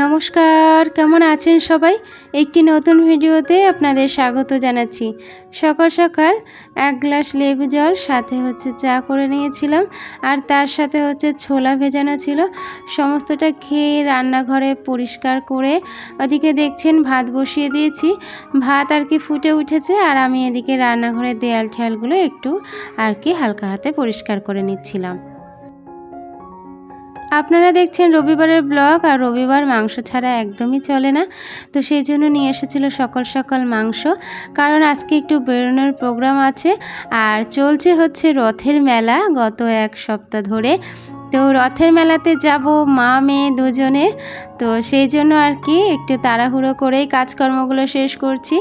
নমস্কার, কেমন আছেন সবাই? একটি নতুন ভিডিওতে আপনাদের স্বাগত জানাচ্ছি। সকাল সকাল এক গ্লাস লেবু জল, সাথে হচ্ছে চা করে নিয়েছিলাম, আর তার সাথে হচ্ছে ছোলা ভেজানো ছিল। সমস্তটা খেয়ে রান্নাঘরে পরিষ্কার করে ওদিকে দেখছেন ভাত বসিয়ে দিয়েছি। ভাত আর কি ফুটে উঠেছে, আর আমি এদিকে রান্নাঘরের দেয়াল ঠেয়ালগুলো একটু আর কি হালকা হাতে পরিষ্কার করে নিচ্ছিলাম। আপনারা দেখছেন রবিবারের ব্লগ, আর রবিবার মাংস ছাড়া একদমই চলে না। তো সেই জন্য নিয়ে এসেছিল সকাল সকাল মাংস। কারণ আজকে একটু বেরোনোর প্রোগ্রাম আছে, আর চলছে হচ্ছে রথের মেলা গত এক সপ্তাহ ধরে। তো রথের মেলাতে যাব মা, মেয়ে দুজনে। তো সেই জন্য আর কি একটু তাড়াহুড়ো করেই কাজকর্মগুলো শেষ করছি।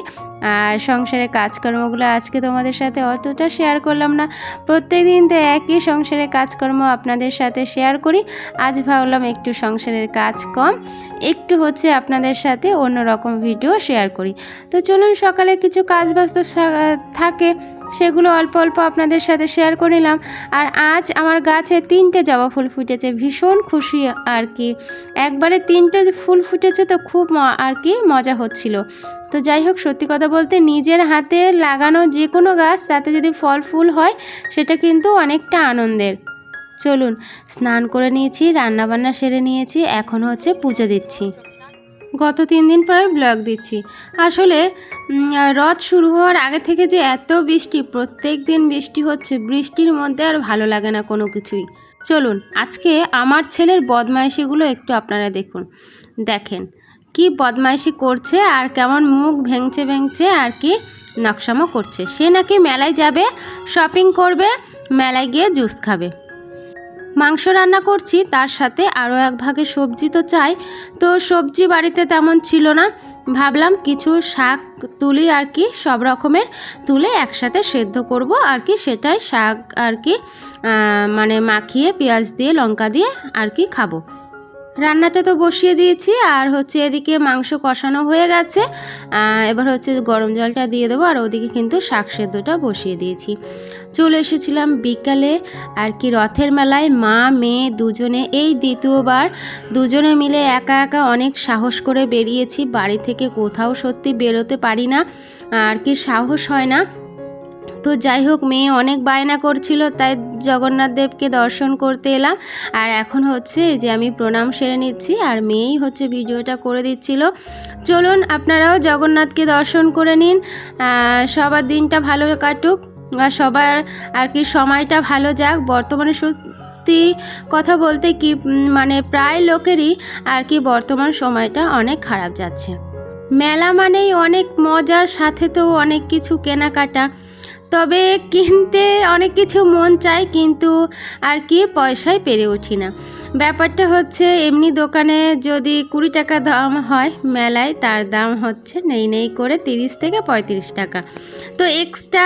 আর সংসারের কাজকর্মগুলো আজকে তোমাদের সাথে অতটা শেয়ার করলাম না। প্রত্যেক দিন তো একই সংসারের কাজকর্ম আপনাদের সাথে শেয়ার করি। আজ ভাবলাম একটু সংসারের কাজ কম, একটু হচ্ছে আপনাদের সাথে অন্য রকম ভিডিও শেয়ার করি। তো চলুন সকালে কিছু কাজ বাস্ত থাকে, সেগুলো অল্প অল্প আপনাদের সাথে শেয়ার করে নিলাম। আর আজ আমার গাছে তিনটে জবা ফুল ফুটেছে, ভীষণ খুশি আর কি। একবারে তিনটে ফুল ফুটেছে তো খুব আর কি মজা হচ্ছিল। তো যাই হোক, সত্যি কথা বলতে নিজের হাতে লাগানো যে কোনো গাছ, তাতে যদি ফল ফুল হয়, সেটা কিন্তু অনেকটা আনন্দের। চলুন, স্নান করে নিয়েছি, রান্নাবান্না সেরে নিয়েছি, এখন হচ্ছে পুজো দিচ্ছি। গত তিন দিন পরে ব্লগ দিচ্ছি। আসলে রথ শুরু হওয়ার আগে থেকে যে এত বৃষ্টি, প্রত্যেক দিন বৃষ্টি হচ্ছে, বৃষ্টির মধ্যে আর ভালো লাগে না কোনো কিছুই। চলুন, আজকে আমার ছেলের বদমাইশিগুলো একটু আপনারা দেখুন। দেখেন কি বদমাইশি করছে আর কেমন মুখ ভেঙচে ভেঙচে আর কি নকশামো করছে? সে নাকি মেলায় যাবে শপিং করবে, মেলায় গিয়ে জুস খাবে। মাংস রান্না করছি, তার সাথে আরও এক ভাগে সবজি তো চাই। তো সবজি বাড়িতে তেমন ছিল না। ভাবলাম কিছু শাক তুলি আর কি, সব রকমের তুলে একসাথে সেদ্ধ করব আর কি, সেটাই শাক আর কি মানে মাখিয়ে পেঁয়াজ দিয়ে, লঙ্কা দিয়ে আর কি খাব। রান্নাটা তো বসিয়ে দিয়েছি, আর হচ্ছে এদিকে মাংস কষানো হয়ে গেছে। এবার হচ্ছে গরম জলটা দিয়ে দেবো, আর ওদিকে কিন্তু শাক সেদ্ধটা বসিয়ে দিয়েছি। চলে এসেছিলাম বিকালে, আর কি রথের মেলায় মা, মেয়ে দুজনে, এই দ্বিতীয়বার দুজনে মিলে একা একা অনেক সাহস করে বেরিয়েছি। বাড়ি থেকে কোথাও সত্যি বেরোতে পারি না, আর কি সাহস হয় না। তো যাই হোক, মেয়ে অনেক বায়না করছিল, তাই জগন্নাথ দেবকে দর্শন করতে এলাম। আর এখন হচ্ছে যে আমি প্রণাম সেরে নিচ্ছি, আর মেয়েই হচ্ছে ভিডিওটা করে দিচ্ছিল। চলুন, আপনারাও জগন্নাথকে দর্শন করে নিন। সবার দিনটা ভালো কাটুক, আর সবার আর কি সময়টা ভালো যাক। বর্তমানে সত্যি কথা বলতে কি মানে প্রায় লোকেরই আর কি বর্তমান সময়টা অনেক খারাপ যাচ্ছে। মেলা মানেই অনেক মজার, সাথে তো অনেক কিছু কেনাকাটা। তবে কিনতে অনেক কিছু মন চায়, কিন্তু আর কি পয়সায় পেরে উঠি না। ব্যাপারটা হচ্ছে, এমনি দোকানে যদি কুড়ি টাকা দাম হয় মেলায়, তার দাম হচ্ছে নেই নেই করে তিরিশ থেকে পঁয়ত্রিশ টাকা। তো এক্সট্রা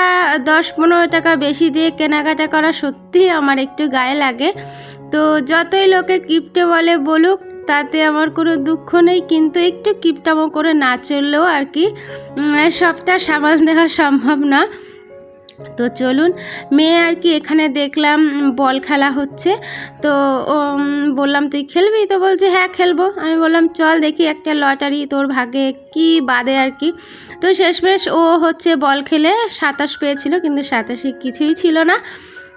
দশ পনেরো টাকা বেশি দিয়ে কেনাকাটা করা সত্যিই আমার একটু গায়ে লাগে। তো যতই লোকে কিপটে বলে বলুক, তাতে আমার কোনো দুঃখ নেই, কিন্তু একটু কিপটামো করে না চললেও আর কি সবটা সামাল দেওয়া সম্ভব না। তো চলুন, মেয়ে আর কি এখানে দেখলাম বল খেলা হচ্ছে। তো বললাম, তুই খেলবি? তো বলছে হ্যাঁ খেলব। আমি বললাম, চল দেখি একটা লটারি তোর ভাগে কি বাদে আর কি। তো শেষমেশ ও হচ্ছে বল খেলে সাতাশ পেয়েছিল, কিন্তু সাতাশে কিছুই ছিল না।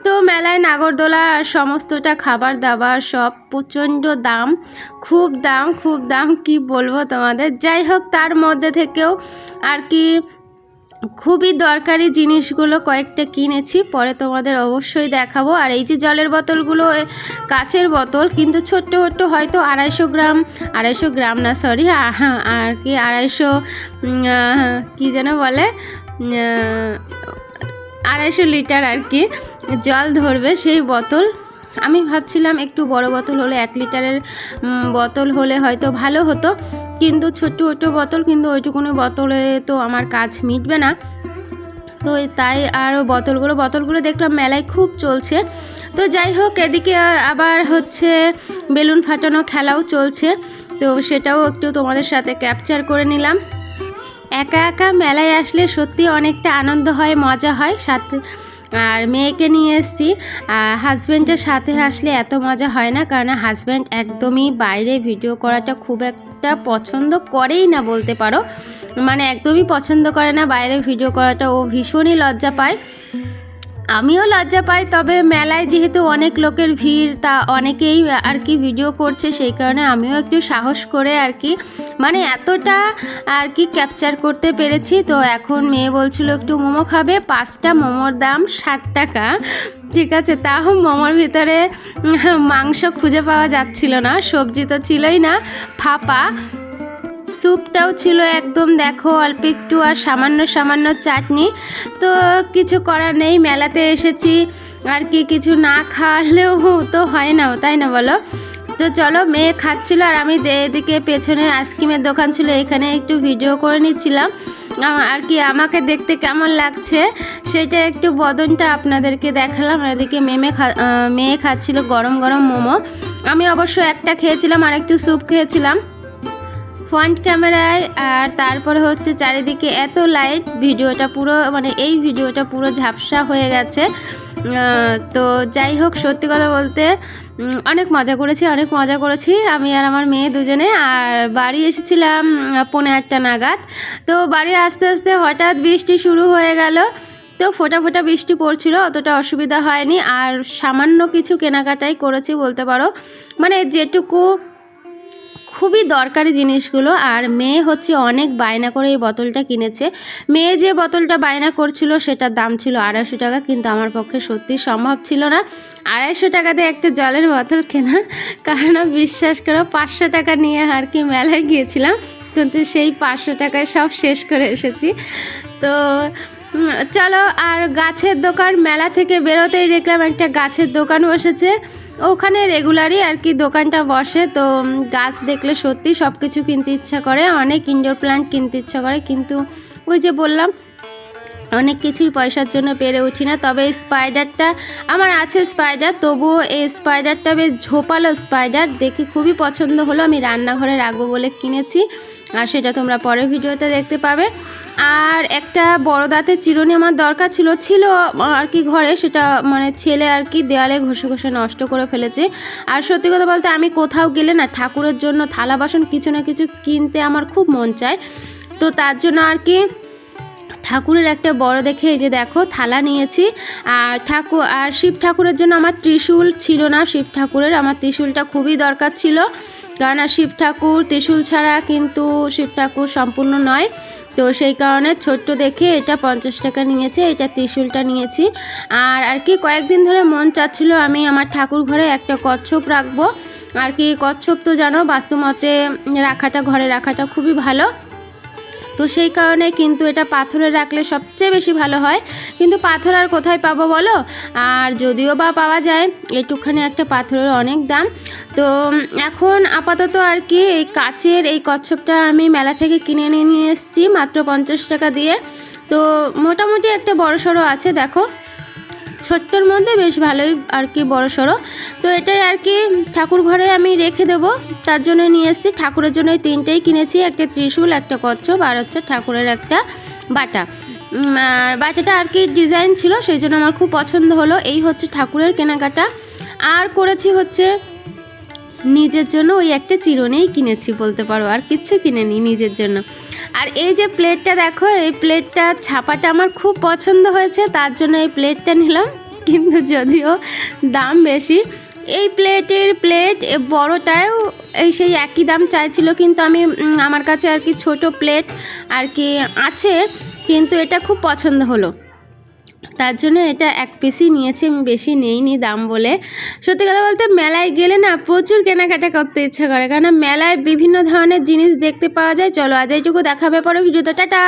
তো মেলায় নাগরদোলা সমস্তটা খাবার দাবার সব প্রচণ্ড দাম, খুব দাম খুব দাম, কি বলব তোমাদের? যাই হোক, তার মধ্যে থেকেও আর কি খুবই দরকারি জিনিসগুলো কয়েকটা কিনেছি, পরে তোমাদের অবশ্যই দেখাবো। আর এই যে জলের বোতলগুলো কাচের বোতল, কিন্তু ছোট্ট ছোট্ট হয়তো আড়াইশো গ্রাম আড়াইশো গ্রাম না সরি আর কি আড়াইশো কি যেন বলে আড়াইশো লিটার আর কি জল ধরবে সেই বোতল। আমি ভাবছিলাম একটু বড় বোতল হলে এক লিটারের বোতল হলে হয়তো ভালো হতো। কিন্তু ছোট্ট ছোট্ট বোতল, কিন্তু ওইটুকুনি বোতলে তো আমার কাজ মিটবে না। তো তাই আর বোতলগুলো বোতলগুলো দেখলাম মেলায় খুব চলছে। তো যাই হোক, এদিকে আবার হচ্ছে বেলুন ফাটানো খেলাও চলছে। তো সেটাও একটু তোমাদের সাথে ক্যাপচার করে নিলাম। একা একা মেলায় আসলে সত্যি অনেকটা আনন্দ হয়, মজা হয়। সাথে আর মেয়েকে নিয়ে এসেছি। আর হাজব্যান্ডের সাথে আসলে এত মজা হয় না, কারণ হাজব্যান্ড একদমই বাইরে ভিডিও করাটা খুব একটা পছন্দ করেই না বলতে পারো। মানে একদমই পছন্দ করে না, বাইরে ভিডিও করাটা। ও ভীষণই লজ্জা পায়। আমিও লজ্জা পাই, তবে মেলায় যেহেতু অনেক লোকের ভিড়, তা অনেকেই আর কি ভিডিও করছে, সেই কারণে আমিও একটু সাহস করে আর কি মানে এতটা আর কি ক্যাপচার করতে পেরেছি। তো এখন মেয়ে বলছিল, একটু মোমো খাবে, পাঁচটা মোমোর দাম ষাট টাকা। ঠিক আছে, তাও মোমোর ভিতরে মাংস খুঁজে পাওয়া যাচ্ছিল না, সবজি তো ছিলই না, ফাঁপা। স্যুপটাও ছিল একদম, দেখো, অল্প একটু আর সামান্য সামান্য চাটনি। তো কিছু করার নেই, মেলাতে এসেছি। আর কি কিছু না খাওয়ালেও তো হয় না, তাই না বলো? তো চলো, মেয়ে খাচ্ছিল আর আমি এদিকে পেছনে আইসক্রিমের দোকান ছিল, এখানে একটু ভিডিও করে নিচ্ছিলাম। আর কি, আমাকে দেখতে কেমন লাগছে সেটা একটু বদনটা আপনাদেরকে দেখালাম। এদিকে মেমে খা মেয়ে খাচ্ছিল গরম গরম মোমো। আমি অবশ্য একটা খেয়েছিলাম আর একটু স্যুপ খেয়েছিলাম। ফ্রন্ট ক্যামেরায় আর তারপরে হচ্ছে চারিদিকে এত লাইট ভিডিওটা পুরো মানে এই ভিডিওটা পুরো ঝাপসা হয়ে গেছে। তো যাই হোক সত্যি কথা বলতে অনেক মজা করেছি অনেক মজা করেছি আমি আর আমার মেয়ে দুজনে। আর বাড়ি এসেছিলাম উম, পৌনে আটটা নাগাদ। তো বাড়ি আস্তে আস্তে হঠাৎ বৃষ্টি শুরু হয়ে গেল। তো ফোটা ফোটা বৃষ্টি পড়ছিল অতটা অসুবিধা হয়নি। আর সামান্য কিছু কেনাকাটাই করেছি বলতে পারো। মানে যেটুকু খুবই দরকারি জিনিসগুলো। আর মেয়ে হচ্ছে অনেক বায়না করে এই বোতলটা কিনেছে। মেয়ে যে বোতলটা বায়না করছিল সেটার দাম ছিল আড়াইশো টাকা, কিন্তু আমার পক্ষে সত্যি সম্ভব ছিল না। আড়াইশো টাকা দিয়ে একটা জলের বোতল কেনা, কারণ বিশ্বাস করো পাঁচশো টাকা নিয়ে আর কি মেলায় গিয়েছিলাম, কিন্তু সেই পাঁচশো টাকায় সব শেষ করে এসেছি। তো চলো, আর গাছের দোকান মেলা থেকে বেরোতেই দেখলাম একটা গাছের দোকান বসেছে। ওখানে রেগুলারই আর কি দোকানটা বসে, তো গাছ দেখলে সত্যি সব কিছু কিনতে ইচ্ছা করে, অনেক ইনডোর প্ল্যান্ট কিনতে ইচ্ছা করে, কিন্তু ওই যে বললাম অনেক কিছুই পয়সার জন্য পেরে উঠি না, তবে এই স্পাইডারটা আমার আছে স্পাইডার তবুও এই স্পাইডারটা বেশ ঝোপালো স্পাইডার দেখে খুবই পছন্দ হলো, আমি রান্নাঘরে রাখব বলে কিনেছি, আর সেটা তোমরা পরের ভিডিওতে দেখতে পাবে। আর একটা বড় দাঁতের চিরুনি আমার দরকার ছিল ছিল আর কি ঘরে, সেটা মানে ছেলে আর কি দেওয়ালে ঘষে ঘষে নষ্ট করে ফেলেছে। আর সত্যি কথা বলতে আমি কোথাও গেলে না ঠাকুরের জন্য থালা বাসন কিছু না কিছু কিনতে আমার খুব মন চায়, তো তার জন্য আর কি ঠাকুরের একটা বড় দেখে এই যে দেখো, থালা নিয়েছি। আর ঠাকুর আর শিব ঠাকুরের জন্য আমার ত্রিশূল ছিল না। শিব ঠাকুরের আমার ত্রিশূলটা খুবই দরকার ছিল। কারণ আর শিব ঠাকুর ত্রিশূল ছাড়া কিন্তু শিব ঠাকুর সম্পূর্ণ নয়। তো সেই কারণে ছোট্ট দেখে এটা পঞ্চাশ টাকা নিয়েছে, এটা ত্রিশূলটা নিয়েছি। আর আর কি কয়েকদিন ধরে মন চাচ্ছিল আমি আমার ঠাকুর ঘরে একটা কচ্ছপ রাখব। আর কি কচ্ছপ তো জানো বাস্তুমতে রাখাটা, ঘরে রাখাটা খুবই ভালো। তো সেই কারণে কিন্তু এটা পাথরে রাখলে সবচেয়ে বেশি ভালো হয়। কিন্তু পাথর আর কোথায় পাবো বলো? আর যদিও বা পাওয়া যায়, একটুখানি একটা পাথরের অনেক দাম। তো এখন আপাতত আর কি এই কাচের এই কচ্ছপটা আমি মেলা থেকে কিনে নিয়ে নিয়ে এসেছি, মাত্র পঞ্চাশ টাকা দিয়ে। তো মোটামুটি একটা বড় সড়ো আছে, দেখো। ছোট্টর মধ্যে বেশ ভালোই আর কি বড় সড়ো। তো এটাই আর কি ঠাকুর ঘরে আমি রেখে দেব। তার জন্য নিয়ে এসেছি। ঠাকুরের জন্য তিনটেই কিনেছি। একটা ত্রিশূল, একটা কচ্ছপ আর হচ্ছে ঠাকুরের একটা বাটা। আর বাটাটা আর কি ডিজাইন ছিল, সেই জন্য আমার খুব পছন্দ হলো। এই হচ্ছে ঠাকুরের কেনাকাটা। আর করেছি হচ্ছে নিজের জন্য ওই একটা চিরনেই কিনেছি বলতে পারো, আর কিচ্ছু কিনেনি নিজের জন্য। আর এই যে প্লেটটা দেখো, এই প্লেটটা ছাপাটা আমার খুব পছন্দ হয়েছে, তার জন্য এই প্লেটটা নিলাম, কিন্তু যদিও দাম বেশি। এই প্লেটের প্লেট, এ বড়টাও এই সেই একই দাম চাইছিল, কিন্তু আমি আমার কাছে আর কি ছোট প্লেট আর কি আছে, কিন্তু এটা খুব পছন্দ হলো। তার জন্য এটা এক পিসই নিয়েছি, আমি বেশি নেইনি দাম বলে। সত্যি কথা বলতে মেলায় গেলে না প্রচুর কেনাকাটা করতে ইচ্ছা করে। কারণ মেলায় বিভিন্ন ধরনের জিনিস দেখতে পাওয়া যায়। চলো আজ এইটুকু দেখাবে পরে ভিডিওতে টাটা!